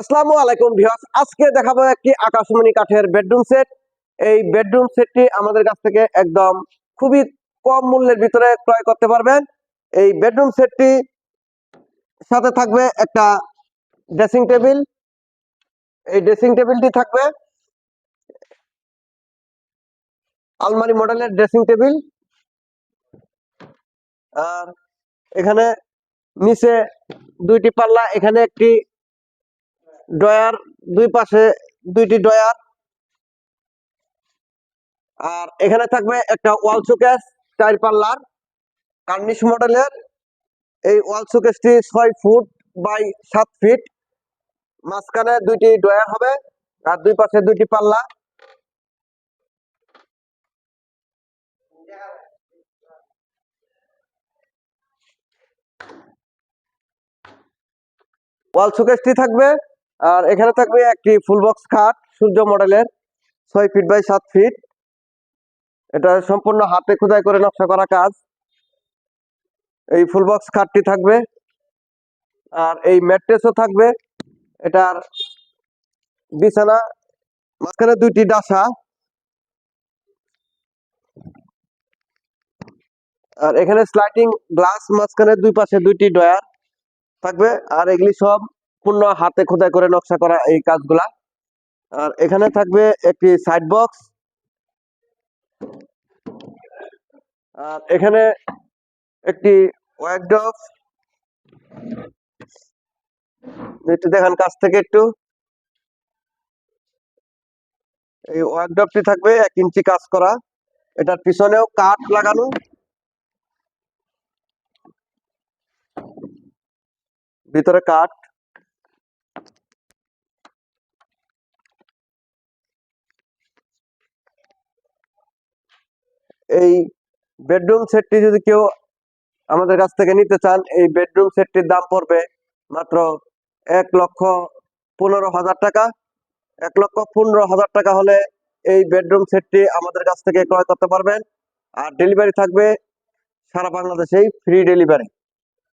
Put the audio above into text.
আসসালামু আলাইকুম ভিউয়ার্স। আজকে দেখাবো একটি আকাশমণি কাঠের বেডরুম সেট। এই বেডরুম সেটটি আমাদের কাছ থেকে একদম খুবই কম মূল্যের ভিতরে ক্রয় করতে পারবেন। এই বেডরুম সেটটি সাথে থাকবে একটা ড্রেসিং টেবিল। এই ড্রেসিং টেবিলটি থাকবে আলমারি মডেলের ড্রেসিং টেবিল। আর এখানে নিচে দুইটি পাল্লা, এখানে একটি ড্রয়ার দুই পাশে দুইটি ড্রয়ার। আর এখানে থাকবে একটা ওয়াল শোকেস চার পাল্লার কার্নিশ মডেলের। এই ওয়াল শোকেসটি ছয় ফুট বাই সাত ফিট। মাঝখানে দুইটি ড্রয়ার হবে আর দুই পাশে দুইটি পাল্লা। ওয়াল শোকেসটি থাকবে আর এখানে থাকবে একটি ফুল বক্স খাট, সূর্য মডেলের ছয় ফিট বাই সাত ফিট এটা সম্পূর্ণ হাতে খোদাই করে নকশা করা কাজ। এই ফুল বক্স খাটটি থাকবে। আর এই ম্যাট্রেসও থাকবে। এটার বিছানা, মাঝখানে দুইটি ডাসা। আর এখানে স্লাইডিং গ্লাস মাঝখানে দুই পাশে দুইটি ডয়ার থাকবে। আর এগুলি সব পূর্ণ হাতে খোদাই করে নকশা করা এই কাজগুলা। আর এখানে থাকবে একটি সাইড বক্স আর এখানে একটি একটু দেখান কাছ থেকে একটু। এই ওয়ার্কডপটি থাকবে এক ইঞ্চি কাজ করা। এটার পিছনেও কাঠ লাগানো। ভিতরে কাঠ। এই বেডরুম সেটটি যদি কেউ আমাদের কাছ থেকে নিতে চান, এই বেডরুম সেটটির দাম পড়বে মাত্র এক লক্ষ পনেরো হাজার টাকা। এক লক্ষ পনেরো হাজার টাকা হলে এই বেডরুম সেটটি আমাদের কাছ থেকে ক্রয় করতে পারবেন। আর ডেলিভারি থাকবে সারা বাংলাদেশেই ফ্রি ডেলিভারি